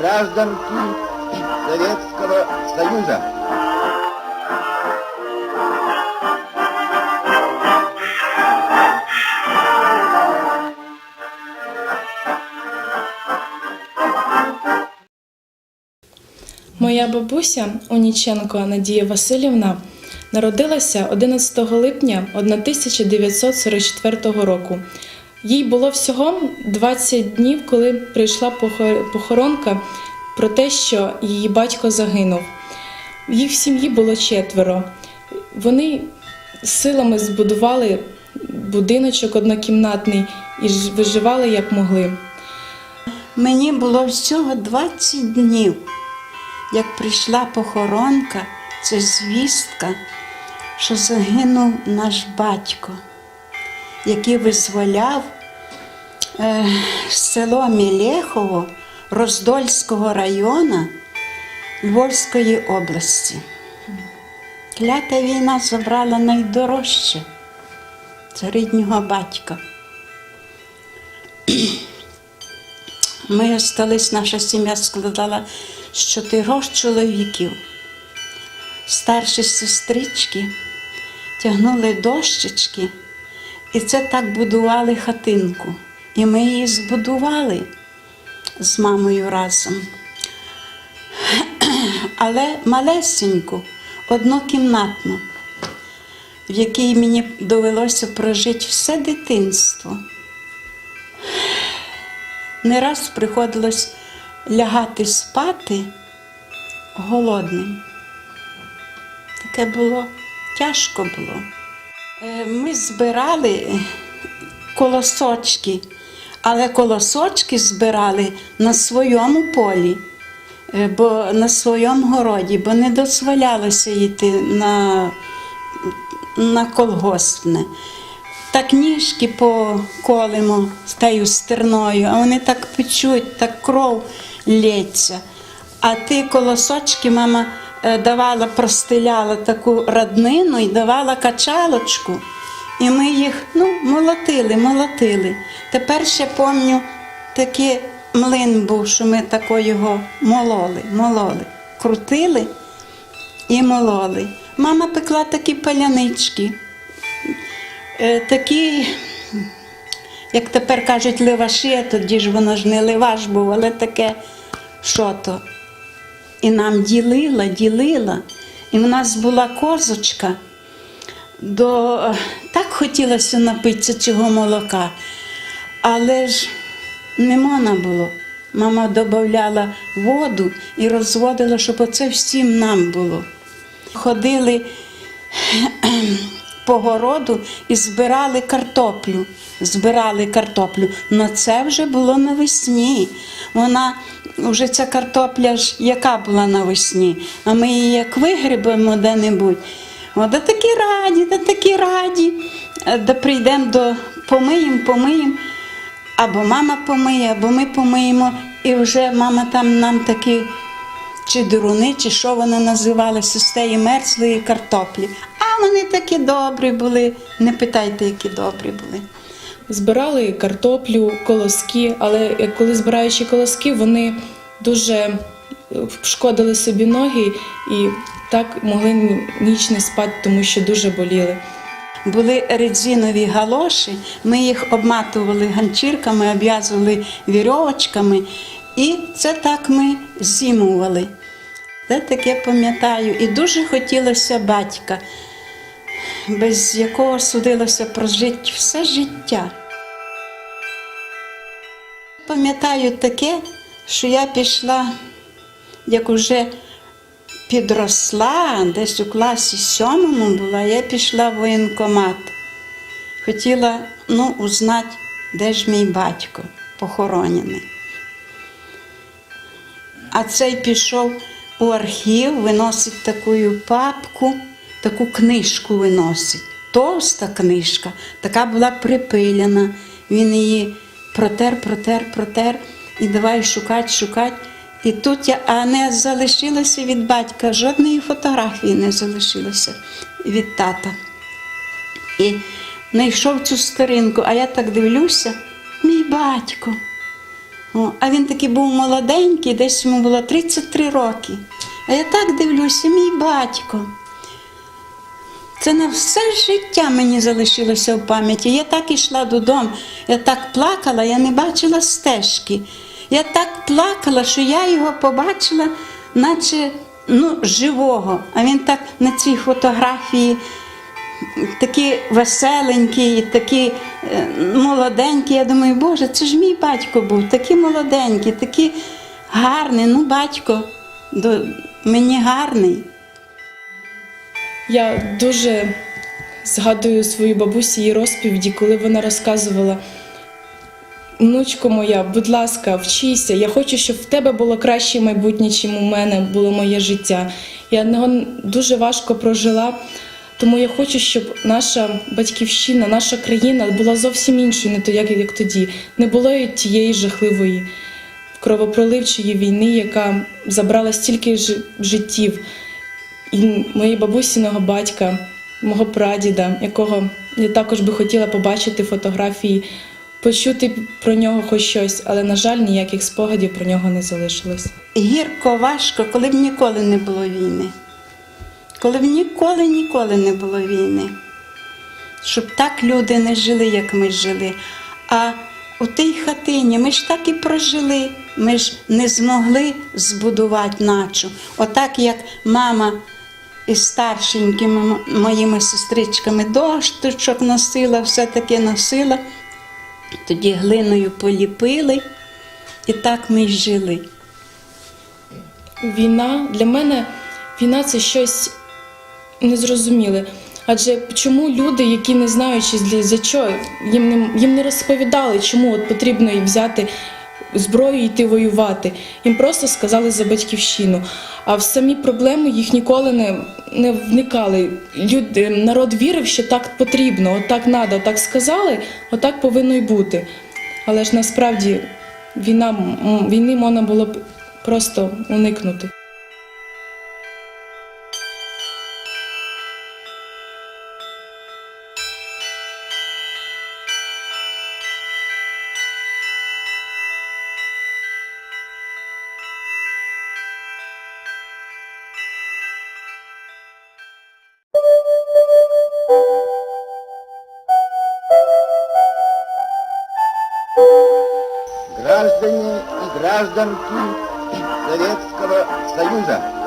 гражданки Советского Союза. Моя бабуся Оніченко Надія Васильівна народилася 11 липня 1944 року. Їй було всього 20 днів, коли прийшла похоронка про те, що її батько загинув. Їх в сім'ї було четверо. Вони силами збудували будиночок однокімнатний і виживали як могли. Мені було всього 20 днів, як прийшла похоронка, це звістка, що загинув наш батько, який визволяв село Мілєхово Роздольського району Львовської області. Клята війна забрала найдорожче це ріднього батька. Ми остались, наша сім'я складала з чотирьох чоловіків. Старші сестрички тягнули дощечки, і це так будували хатинку. І ми її збудували з мамою разом. Але малесеньку, однокімнатну, в якій мені довелося прожити все дитинство. Не раз приходилось лягати спати голодним. Таке було, тяжко було. Е, Ми збирали колосочки, але колосочки збирали на своєму полі, е, бо на своєму городі, бо не дозволялося йти на, на колгоспне. Так ніжки поколимо з тою стерною, а вони так печуть, так кров лється. А ті колосочки мама е, давала, простеляла таку роднину і давала качалочку. І ми їх ну, молотили, молотили. Тепер ще пам'ятаю, такий млин був, що ми тако його мололи, мололи, крутили і мололи. Мама пекла такі палянички. Е, такі, як тепер кажуть, леваші, тоді ж воно ж не леваш був, але таке що то. І нам ділила, ділила. І в нас була козочка, до... так хотілося напитися цього молока, але ж не можна було. Мама додавала воду і розводила, щоб оце всім нам було. Ходили по городу і збирали картоплю. Збирали картоплю. Но це вже було навесні. Вона вже ця картопля ж яка була навесні, а ми її як вигрібемо де-небудь. О, да такі раді, да такі раді. Е, Да прийдемо до помиємо, помиємо. Або мама помиє, або ми помиємо. І вже мама там нам такі чи дуруни, чи що вони називалися з тієї мерзлої картоплі. А вони такі добрі були. Не питайте, які добрі були. Збирали картоплю, колоски, але коли збираючи колоски, вони дуже е, шкодили собі ноги і так могли ніч не спати, тому що дуже боліли. Були резинові галоші, ми їх обматували ганчірками, обв'язували вірьовочками, і це так ми зимували. Це таке пам'ятаю. І дуже хотілося батька, без якого судилося прожити все життя. Пам'ятаю таке, що я пішла, як уже підросла, десь у класі сьомому була, я пішла в воєнкомат. Хотіла ну, узнати, де ж мій батько похоронений. А цей пішов у архів, виносить таку папку, таку книжку виносить. Товста книжка, така була припиляна. Він її протер, протер, протер і давай шукати, шукати. І тут я, а не залишилося від батька, жодної фотографії не залишилося від тата. І знайшов цю сторінку, а я так дивлюся, мій батько. О, а він такий був молоденький, десь йому було 33 роки. А я так дивлюся, мій батько. Це на все життя мені залишилося в пам'яті. Я так ішла додому, я так плакала, я не бачила стежки. Я так плакала, що я його побачила, наче ну, живого. А він так на цій фотографії такий веселенький, такий е, молоденький. Я думаю, Боже, це ж мій батько був, такий молоденький, такий гарний. Ну, батько до, мені гарний. Я дуже згадую свою бабусі її розповіді, коли вона розказувала. Внучко моя, будь ласка, вчися. Я хочу, щоб в тебе було краще майбутнє, чим у мене було моє життя. Я його дуже важко прожила, тому я хочу, щоб наша батьківщина, наша країна була зовсім іншою, не то як, як тоді. Не було тієї жахливої кровопроливчої війни, яка забрала стільки ж- життів і моєї бабусіного батька, мого прадіда, якого я також би хотіла побачити фотографії, почути про нього хоч щось, але, на жаль, ніяких спогадів про нього не залишилось. гірко, важко, коли б ніколи не було війни. Коли б ніколи, ніколи не було війни. Щоб так люди не жили, як ми жили. А у тій хатині ми ж так і прожили. Ми ж не змогли збудувати начу. Отак, як мама із старшенькими моїми сестричками дощечок носила, все таки носила. Тоді глиною поліпили, і так ми й жили. Війна для мене війна це щось незрозуміле. Адже чому люди, які не знаючи для за що, їм не їм не розповідали, чому от потрібно їм взяти зброю йти воювати. Їм просто сказали за батьківщину. А в самі проблеми їх ніколи не, не вникали. Люди, народ вірив, що так потрібно, отак треба, отак сказали, отак повинно й бути. Але ж насправді війна, війни можна було б просто уникнути. Гражданки Советского Союза,